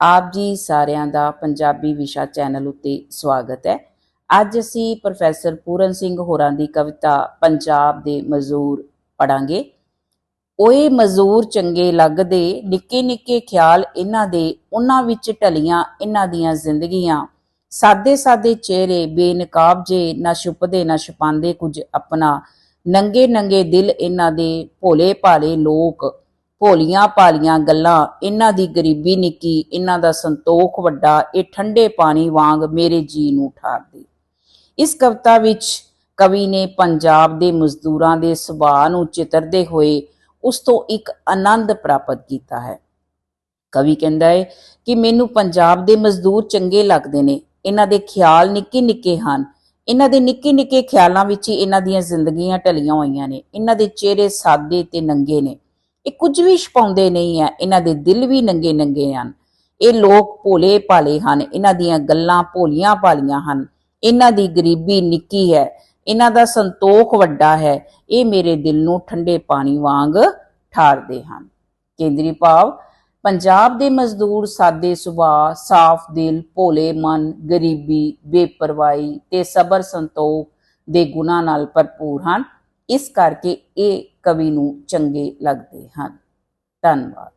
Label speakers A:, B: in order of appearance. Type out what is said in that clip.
A: ਆਪ ਜੀ ਸਾਰਿਆਂ ਦਾ ਪੰਜਾਬੀ ਵਿਸ਼ਾ ਚੈਨਲ ਉੱਤੇ ਸਵਾਗਤ ਹੈ। ਅੱਜ ਅਸੀਂ ਪ੍ਰੋਫੈਸਰ ਪੂਰਨ ਸਿੰਘ ਹੋਰਾਂ ਦੀ ਕਵਿਤਾ ਪੰਜਾਬ ਦੇ ਮਜ਼ਦੂਰ ਪੜਾਂਗੇ ਓਏ ਮਜ਼ਦੂਰ ਚੰਗੇ ਲੱਗਦੇ, ਨਿੱਕੇ ਨਿੱਕੇ ਖਿਆਲ ਇਹਨਾਂ ਦੇ, ਉਹਨਾਂ ਵਿੱਚ ਢਲੀਆਂ ਇਹਨਾਂ ਦੀਆਂ ਜ਼ਿੰਦਗੀਆਂ। ਸਾਦੇ ਸਾਦੇ ਚਿਹਰੇ ਬੇਨਕਾਬ ਜੇ ਨਾ ਛੁਪਦੇ ਨਾ ਛੁਪਾਉਂਦੇ ਕੁਝ ਆਪਣਾ। ਨੰਗੇ ਨੰਗੇ ਦਿਲ ਇਹਨਾਂ ਦੇ ਭੋਲੇ ਭਾਲੇ ਲੋਕ ਭੋਲੀਆਂ ਭਾਲੀਆਂ ਗੱਲਾਂ, ਇਹਨਾਂ ਦੀ ਗਰੀਬੀ ਨਿੱਕੀ, ਇਹਨਾਂ ਦਾ ਸੰਤੋਖ ਵੱਡਾ, ਇਹ ਠੰਡੇ ਪਾਣੀ ਵਾਂਗ ਮੇਰੇ ਜੀ ਨੂੰ ਠਾਰਦੇ ਇਸ ਕਵਿਤਾ ਵਿੱਚ ਕਵੀ ਨੇ ਪੰਜਾਬ ਦੇ ਮਜ਼ਦੂਰਾਂ ਦੇ ਸੁਭਾਅ ਨੂੰ ਚਿਤਰਦੇ ਹੋਏ ਉਸ ਤੋਂ ਇੱਕ ਆਨੰਦ ਪ੍ਰਾਪਤ ਕੀਤਾ ਹੈ। ਕਵੀ ਕਹਿੰਦਾ ਹੈ ਕਿ ਮੈਨੂੰ ਪੰਜਾਬ ਦੇ ਮਜ਼ਦੂਰ ਚੰਗੇ ਲੱਗਦੇ ਨੇ, ਇਹਨਾਂ ਦੇ ਖਿਆਲ ਨਿੱਕੇ ਨਿੱਕੇ ਹਨ, ਇਹਨਾਂ ਦੇ ਨਿੱਕੇ ਨਿੱਕੇ ਖਿਆਲਾਂ ਵਿੱਚ ਹੀ ਇਹਨਾਂ ਦੀਆਂ ਜ਼ਿੰਦਗੀਆਂ ਢਲੀਆਂ ਹੋਈਆਂ ਨੇ, ਇਹਨਾਂ ਦੇ ਚਿਹਰੇ ਸਾਦੇ ਤੇ ਨੰਗੇ ਨੇ ਇਹ ਕੁਝ ਵੀ ਛਪਾਉਂਦੇ ਨਹੀਂ ਹੈ ਇਹਨਾਂ ਦੇ ਦਿਲ ਵੀ ਨੰਗੇ ਨੰਗੇ ਹਨ। ਇਹ ਲੋਕ ਭੋਲੇ ਭਾਲੇ ਹਨ, ਇਹਨਾਂ ਦੀਆਂ ਗੱਲਾਂ ਭੋਲੀਆਂ ਭਾਲੀਆਂ ਹਨ। ਇਹਨਾਂ ਦੀ ਗਰੀਬੀ ਨਿੱਕੀ ਹੈ, ਇਹਨਾਂ ਦਾ ਸੰਤੋਖ ਵੱਡਾ ਹੈ, ਇਹ ਮੇਰੇ ਦਿਲ ਨੂੰ ਠੰਡੇ ਪਾਣੀ ਵਾਂਗ ਠਾਰਦੇ ਹਨ। ਕੇਂਦਰੀ ਭਾਵ, ਪੰਜਾਬ ਦੇ ਮਜ਼ਦੂਰ ਸਾਦੇ ਸੁਭਾਅ, ਸਾਫ਼ ਦਿਲ, ਭੋਲੇ ਮਨ, ਗਰੀਬੀ, ਬੇਪਰਵਾਹੀ ਤੇ ਸਬਰ ਸੰਤੋਖ ਦੇ ਗੁਣਾਂ ਨਾਲ ਭਰਪੂਰ ਹਨ। ਇਸ ਕਰਕੇ ਇਹ ਕਵੀ ਨੂੰ ਚੰਗੇ ਲੱਗਦੇ ਹਨ। ਧੰਨਵਾਦ।